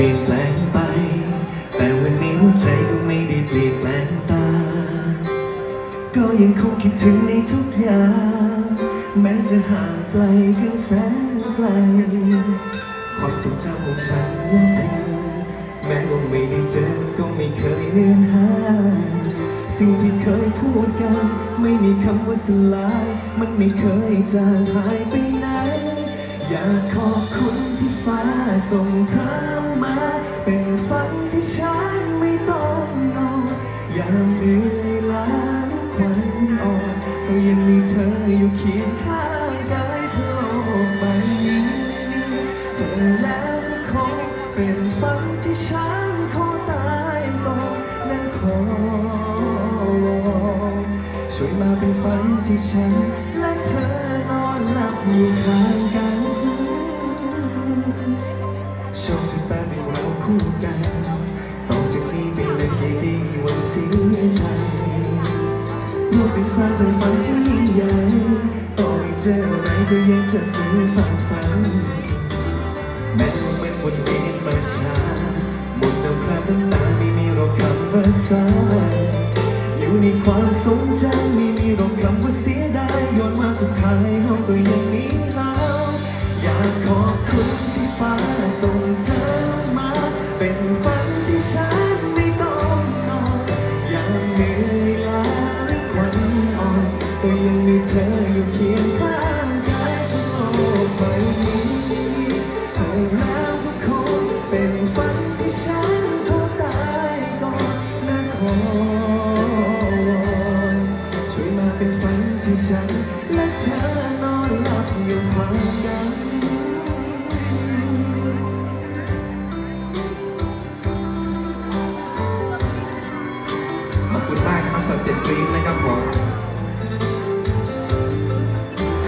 ปลี่ยนแปลงไป แต่วันนี้หัวใจก็ไม่ได้เปลี่ยนแปลงตา ก็ยังคงคิดถึงในทุกอย่าง แม้จะห่างไกลกันแสนไกล ความทรงจำของฉันและเธอ แม้ว่าไม่ได้เจอ ก็ไม่เคยเลือนหายสิ่งที่เคยพูดกัน ไม่มีคำว่าสลาย มันไม่เคยจางหายไป อยากขอบคุณที่ฟ้าส่งเธอมา เป็นฝันที่ฉันไม่ต้องนอนยามเหนื่อยล้าควันอ่อนก็ยังมีเธออยู่เคียงข้างกายเธอโลกใบนี้เธอแล้วคงเป็นฝันที่ฉันขอตายก่อนนั้นขอช่วยมาเป็นฝันที่ฉันและเธอนอนหลับอยู่ข้า ไปสร้างใจฝันที่ยิ่งใหญ่ต่อให้เจออะไรก็ยังจะฝืนฝ่าฟันแม้ว่ามันบนเวียนมาช้าหมดน้ำคราบน้ำตาไม่มีรอกคำว่าสายอยู่ในความทรงจำไม่มีรอกคำว่าเสียดายย้อนมาสุดท้ายเราก็ยังมี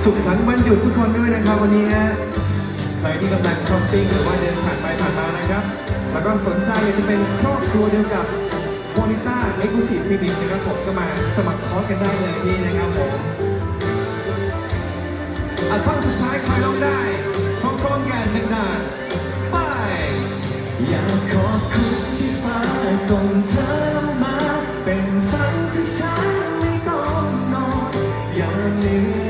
สุขสันต์วันหยุดทุกคนด้วยนะครับวันนี้ฮะใครที่กำลังช้อปปิ้งหรือว่าเดินผ่านไปผ่านมานะครับ แล้วก็สนใจอยากจะเป็นครอบครัวเดียวกับโมนิต้าเอ็กซ์คลูซีฟคลินิกนะครับผมก็มาสมัครคอร์สกันได้เลยที่นะครับผมอะท่อนสุดท้ายใครร้องได้พร้อมๆกันดังๆไปอยากขอบคุณที่ฟ้าส่งเธอมา เป็นฝันที่ฉันไม่ต้องนอน อย่าเหนื่อยล้าหรือค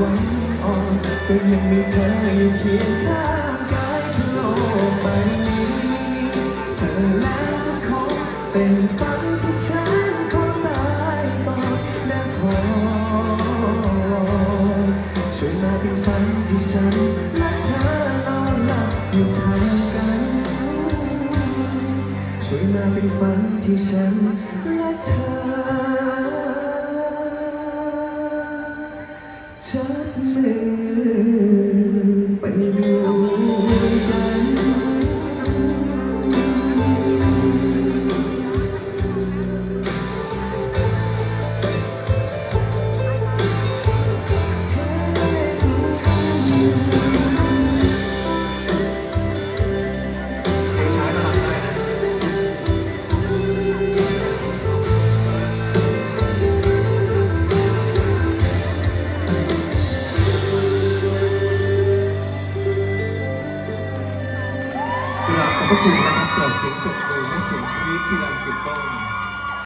วันอ่อนก็ยังมีเธออยู่เคียงข้างกายทั้งโลกใบนี้ เธอแล้วก็คงเป็นฝันที่ฉันขอตายก่อนและขอช่วยมาเป็นฝันที่ฉันและเธอนอนหลับอยู่ข้างกัน ช่วยมาเป็นฝันที่ฉันและเธอ จับมือไปอยู่ พระคุณนะครับจากเสียงปรบมือและเสียงกรี๊ดที่ดังกึกก้อง